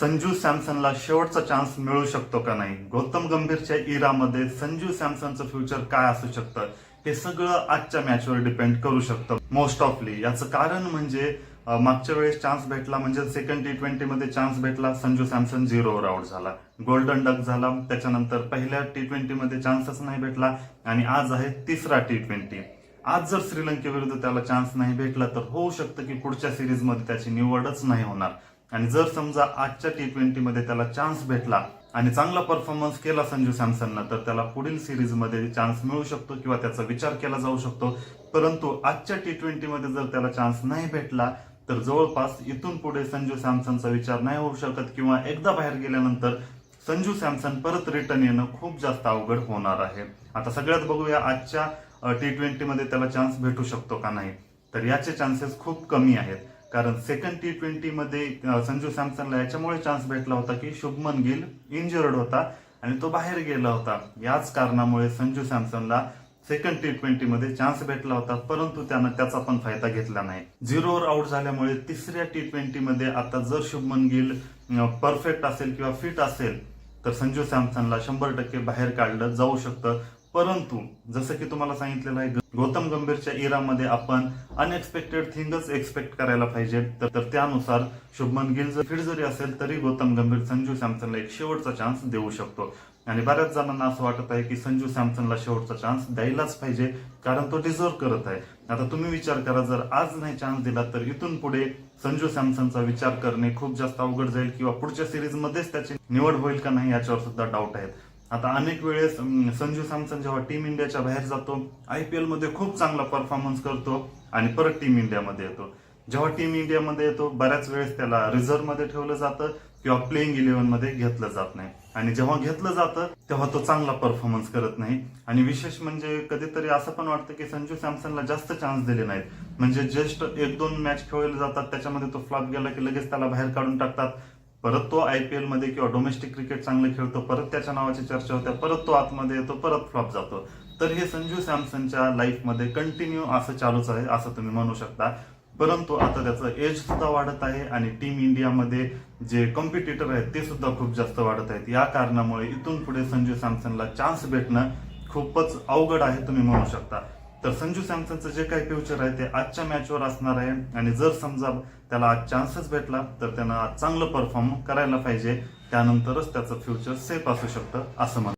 संजू सॅमसनला शेवटचा चान्स मिळू शकतो का नाही? गौतम गंभीरच्या इरामध्ये संजू सॅमसनचं फ्युचर काय असू शकतं? हे सगळं आजच्या मॅचवर डिपेंड करू शकतं मोस्ट ऑफली याचं कारण म्हणजे मागच्या वेळेस चान्स भेटला म्हणजे सेकंड टी ट्वेंटी मध्ये चान्स भेटला संजू सॅमसन झिरोवर आउट झाला. गोल्डन डक झाला त्याच्यानंतर पहिल्या टी ट्वेंटी मध्ये चान्सच नाही भेटला आणि आज आहे तिसरा टी ट्वेंटी आज जर श्रीलंकेविरुद्ध त्याला चान्स नाही भेटला तर होऊ शकतं की पुढच्या सिरीजमध्ये त्याची निवडच नाही होणार. आणि जर समजा आजच्या टी ट्वेंटीमध्ये त्याला चान्स भेटला आणि चांगला परफॉर्मन्स केला संजू सॅमसननं तर त्याला पुढील सिरीजमध्ये चान्स मिळू शकतो किंवा त्याचा विचार केला जाऊ शकतो. परंतु आजच्या टी ट्वेंटीमध्ये जर त्याला चान्स नाही भेटला तर जवळपास इथून पुढे संजू सॅमसनचा विचार नाही होऊ शकत किंवा एकदा बाहेर गेल्यानंतर संजू सॅमसन परत रिटर्न येणं खूप जास्त अवघड होणार आहे. आता सगळ्यात बघूया आजच्या टी ट्वेंटीमध्ये त्याला चान्स भेटू शकतो का नाही. तर याचे चान्सेस खूप कमी आहेत. कारण सेकंड टी ट्वेंटीमध्ये संजू सॅमसनला याच्यामुळे चान्स भेटला होता की शुभमन गिल इंजर्ड होता आणि तो बाहेर गेला होता. याच कारणामुळे संजू सॅमसनला सेकंड टी ट्वेंटीमध्ये चान्स भेटला होता परंतु त्यानं त्याचा पण फायदा घेतला नाही. झिरोवर आउट झाल्यामुळे तिसऱ्या टी ट्वेंटीमध्ये आता जर शुभमन गिल परफेक्ट असेल किंवा फिट असेल तर संजू सॅमसनला शंभर टक्के बाहेर काढलं जाऊ शकतं. परंतु जसं की तुम्हाला सांगितलेलं आहे गौतम गंभीरच्या इरामध्ये आपण अनएक्सपेक्टेड थिंगच एक्सपेक्ट करायला पाहिजे. तर त्यानुसार शुभमन गिल जर फिट जरी असेल तरी गौतम गंभीर संजू सॅमसनला एक शेवटचा चान्स देऊ शकतो. आणि बऱ्याच जणांना असं वाटत आहे की संजू सॅमसनला शेवटचा चान्स द्यायलाच पाहिजे कारण तो डिझर्व करत आहे. आता तुम्ही विचार करा जर आज नाही चान्स दिला तर इथून पुढे संजू सॅमसनचा विचार करणे खूप जास्त अवघड जाईल किंवा पुढच्या सिरीज मध्येच त्याची निवड होईल का नाही याच्यावर सुद्धा डाऊट आहेत. आता अनेक वेळेस संजू सॅमसन जेव्हा टीम इंडियाच्या बाहेर जातो आय पी एलमध्ये खूप चांगला परफॉर्मन्स करतो आणि परत टीम इंडियामध्ये येतो. जेव्हा टीम इंडियामध्ये येतो बऱ्याच वेळेस त्याला रिझर्व्हमध्ये ठेवलं जातं किंवा प्लेइंग इलेव्हनमध्ये घेतलं जात नाही. आणि जेव्हा घेतलं जातं तेव्हा तो चांगला परफॉर्मन्स करत नाही. आणि विशेष म्हणजे कधीतरी असं पण वाटतं की संजू सॅमसनला जास्त चान्स दिले नाहीत. म्हणजे जस्ट एक दोन मॅच खेळले जातात त्याच्यामध्ये तो फ्लॉप गेला की लगेच त्याला बाहेर काढून टाकतात. परत तो आय पी एलमध्ये किंवा डोमेस्टिक क्रिकेट चांगलं खेळतो परत त्याच्या नावाची चर्चा होते परत तो आतमध्ये येतो परत फ्लॉप जातो. तर हे संजू सॅमसनच्या लाईफमध्ये कंटिन्यू असं चालूच आहे असं तुम्ही म्हणू शकता. परंतु आता त्याचं एज सुद्धा वाढत आहे आणि टीम इंडियामध्ये जे कॉम्पिटिटर आहेत ते सुद्धा खूप जास्त वाढत आहेत. या कारणामुळे इथून पुढे संजू सॅमसनला चान्स भेटणं खूपच अवघड आहे तुम्ही म्हणू शकता. तर संजू सॅमसनचं जे काही फ्युचर आहे ते आजच्या मॅचवर असणार आहे. आणि जर समजा त्याला आज चान्सच भेटला तर त्यानं आज चांगलं परफॉर्म करायला पाहिजे. त्यानंतरच त्याचं फ्युचर सेफ असू शकतं असं म्हणतात